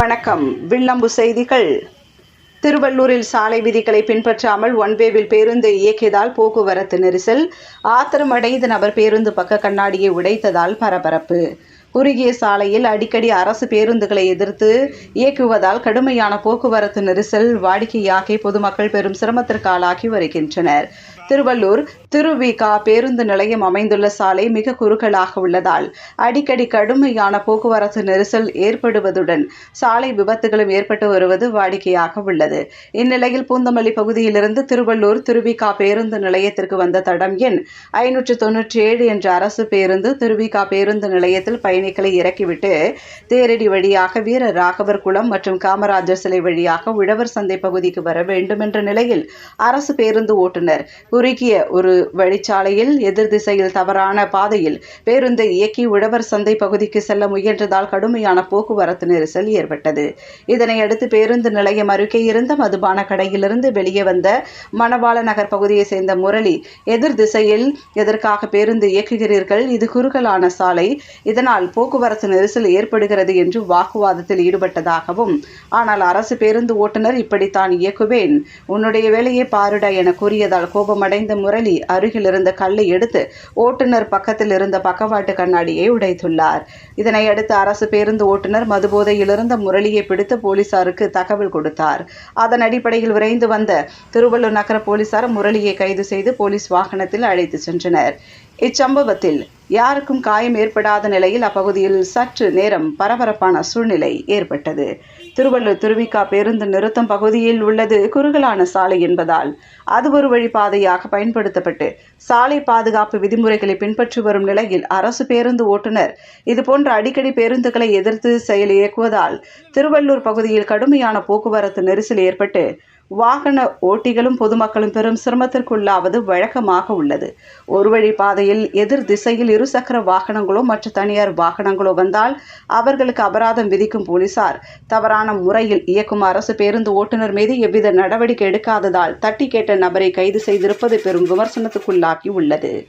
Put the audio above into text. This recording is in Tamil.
வணக்கம். வில்லம்பு செய்திகள். திருவள்ளூரில் சாலை விதிகளை பின்பற்றாமல் ஒன்வேவில் பேருந்து இயக்கியதால் போக்குவரத்து நெரிசல். ஆத்திரமடைந்த நபர் பேருந்து பக்க கண்ணாடியை உடைத்ததால் பரபரப்பு. குறுகிய சாலையில் அடிக்கடி அரசு பேருந்துகளை எதிர்த்து இயக்குவதால் கடுமையான போக்குவரத்து நெரிசல். வாடிக்கையாகி பொதுமக்கள் பெரும் சிரமத்திற்கு ஆளாகி வருகின்றனர். திருவள்ளூர் திருவிகா பேருந்து நிலையம் அமைந்துள்ள சாலை மிக குறுகலாக உள்ளதால் அடிக்கடி கடுமையான போக்குவரத்து நெரிசல் ஏற்படுவதுடன் சாலை விபத்துகளும் ஏற்பட்டு வருவது வாடிக்கையாக உள்ளது. இந்நிலையில் பூந்தமல்லி பகுதியிலிருந்து திருவள்ளூர் திருவிகா பேருந்து நிலையத்திற்கு வந்த தடம் எண் ஐநூற்று தொன்னூற்றி ஏழு என்ற அரசு பேருந்து திருவிகா பேருந்து நிலையத்தில் பயணிகளை இறக்கிவிட்டு தேரடி வழியாக வீர ராகவர் குளம் மற்றும் காமராஜர் சிலை வழியாக உழவர் சந்தை பகுதிக்கு வர வேண்டும் என்ற நிலையில் அரசு பேருந்து ஓட்டுநர் குறுகிய ஒரு வழிச்சாலையில் எதிர் திசையில் தவறான பாதையில் பேருந்தை இயக்கி உழவர் சந்தை பகுதிக்கு செல்ல முயன்றதால் கடுமையான போக்குவரத்து நெரிசல் ஏற்பட்டது. இதனையடுத்து பேருந்து நிலையம் அருகே இருந்த மதுபான கடையிலிருந்து வெளியே வந்த மணவாள நகர் பகுதியை சேர்ந்த முரளி எதிர் திசையில் எதற்காக பேருந்து இயக்குகிறீர்கள்? இது குறுகலான சாலை. இதனால் போக்குவரத்து நெரிசல் ஏற்படுகிறது என்று வாக்குவாதத்தில் ஈடுபட்டதாகவும் ஆனால் அரசு பேருந்து ஓட்டுநர் இப்படித்தான் இயக்குவேன். உன்னுடைய வேலையை பாருடா என கூறியதால் கோபம் கோபமடைந்த முரளி அருகில் இருந்த கல்லை எடுத்து ஓட்டுநர் பக்கத்தில் இருந்த பக்கவாட்டு கண்ணாடியை உடைத்துள்ளார். இதனை அடுத்து அரசு பேருந்து ஓட்டுநர் மதுபோதையிலிருந்த முரளியை பிடித்து போலீசாருக்கு தகவல் கொடுத்தார். அதன் அடிப்படையில் விரைந்து வந்த திருவள்ளூர் நகர போலீசார் முரளியை கைது செய்து போலீஸ் வாகனத்தில் அழைத்து சென்றனர். இச்சம்பவத்தில் யாருக்கும் காயம் ஏற்படாத நிலையில் அப்பகுதியில் சற்று நேரம் பரபரப்பான சூழ்நிலை ஏற்பட்டது. திருவள்ளூர் திருவிக்கா பேருந்து நிறுத்தம் பகுதியில் உள்ளது குறுகலான சாலை என்பதால் அது ஒரு வழி பாதையாக பயன்படுத்தப்பட்டு சாலை பாதுகாப்பு விதிமுறைகளை பின்பற்றி வரும் நிலையில் அரசு பேருந்து ஓட்டுநர் இதுபோன்ற அடிக்கடி பேருந்துகளை எதிர்த்து செயல் இயக்குவதால் திருவள்ளூர் பகுதியில் கடுமையான போக்குவரத்து நெரிசல் ஏற்பட்டு வாகன ஓட்டிகளும் பொதுமக்களும் பெரும் சிரமத்திற்குள்ளாவது வழக்கமாக உள்ளது. ஒரு வழி பாதையில் எதிர் திசையில் இருசக்கர வாகனங்களோ மற்ற தனியார் வாகனங்களோ வந்தால் அவர்களுக்கு அபராதம் விதிக்கும் போலீசார் தவறான முறையில் இயக்கும் அரசு பேருந்து ஓட்டுநர் மீது எவ்வித நடவடிக்கை எடுக்காததால் தட்டி கேட்ட நபரை கைது செய்திருப்பது பெரும் விமர்சனத்துக்குள்ளாகி உள்ளது.